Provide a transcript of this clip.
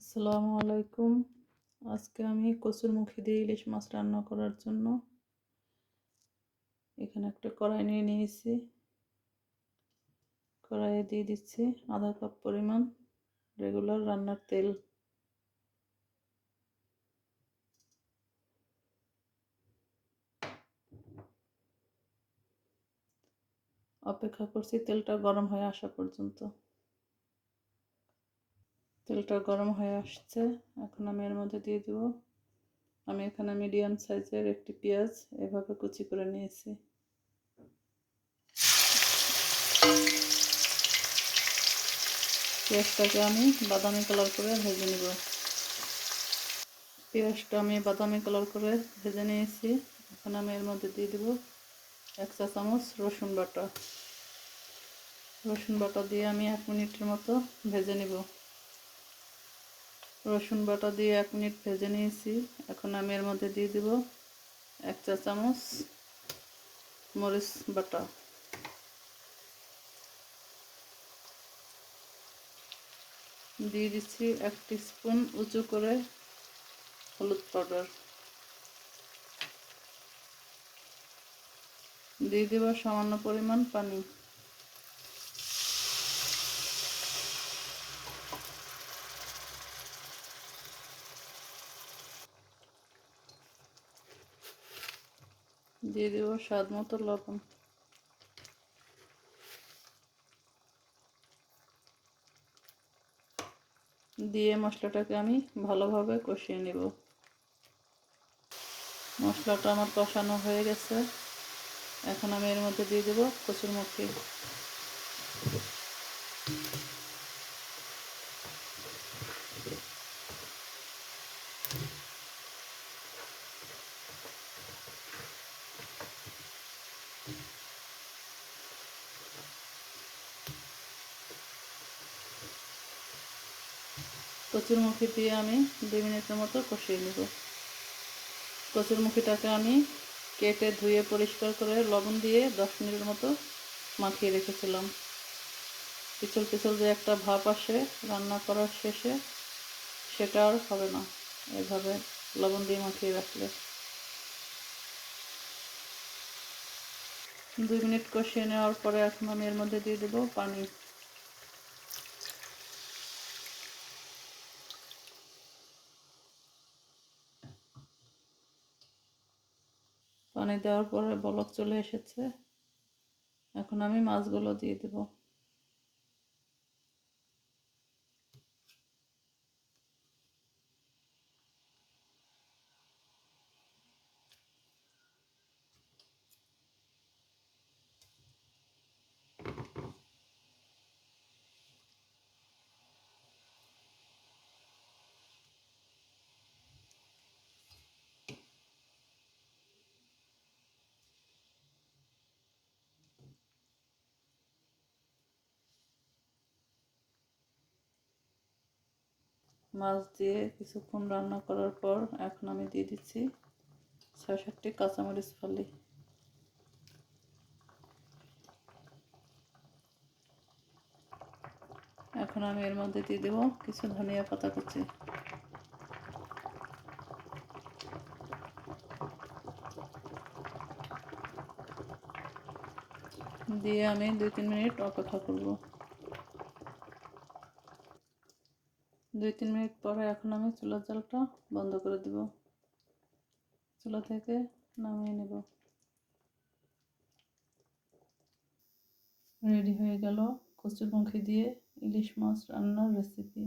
আসসালামু আলাইকুম। আজকে আমি কচুর মুখি দিয়ে ইলিশ মাছ রান্না করার জন্য এখানে একটা কড়াই নিয়ে নিয়েছি। কড়াইয়ে দিয়ে দিচ্ছি আধা কাপ পরিমাণ রেগুলার রান্নার তেল। অপেক্ষা করছি তেলটা গরম হয়ে আসা পর্যন্ত। তেলটা গরম হয়ে আসছে। এখন আমি এর মধ্যে দিয়ে দেব। আমি এখানে মিডিয়াম সাইজের একটি পেঁয়াজ এভাবে কুচি করে নিয়েছি। পেঁয়াজটাকে আমি বাদামি কালার করে ভেজে নেব। পেঁয়াজটা আমি বাদামি কালার করে ভেজে নিয়েছি। এখন আমি এর মধ্যে দিয়ে দেব এক চা চামচ রসুন বাটা। রসুন বাটা দিয়ে আমি এক মিনিটের মতো ভেজে নেব। রসুন বাটা দিয়ে এক মিনিট ভেজে নিয়েছি। এখন আমি এর মধ্যে দিয়ে দিব এক চা চামচ মরিচ বাটা। দিয়ে দিচ্ছি এক স্পুন উঁচু করে হলুদ পাউডার। দিয়ে দেব সামান্য পরিমাণ পানি। দিয়ে দেবো স্বাদ মতো লবণ। দিয়ে মশলাটাকে আমি ভালোভাবে কষিয়ে নেব। মশলাটা আমার কষানো হয়ে গেছে। এখন আমি এর মধ্যে দিয়ে দেবো কচুর মুখি দিয়ে আমি দুই মিনিটের মতো কষিয়ে নেব। কচুরমুখীটাকে আমি কেটে ধুয়ে পরিষ্কার করে লবণ দিয়ে দশ মিনিটের মতো মাখিয়ে রেখেছিলাম। পিছল পিছল যে একটা ভাপ আসে রান্না করার শেষে, সেটা আর হবে না। এভাবে লবণ দিয়ে মাখিয়ে রাখলে। দুই মিনিট কষিয়ে নেওয়ার পরে এখন আমি এর মধ্যে দিয়ে দেবো পানি। পানি দেওয়ার পরে বলক চলে এসেছে। এখন আমি মাছগুলো দিয়ে দেবো। মাছ দিয়ে কিছুক্ষণ রান্না করার পর এখন আমি দিয়ে দিচ্ছি ছয় সাতটি কাঁচামরিচ ফালি। এখন আমি এর মধ্যে দিয়ে দেবো কিছু ধনিয়া পাতা কুচি। দিয়ে আমি দুই তিন মিনিট অপেক্ষা করব। দুই, তিন মিনিট পরে এখন আমি চুলার জলটা বন্ধ করে দেব। চুলা থেকে নামিয়ে নেব। রেডি হয়ে গেল কচুর মুখে দিয়ে ইলিশ মাছ রান্নার রেসিপি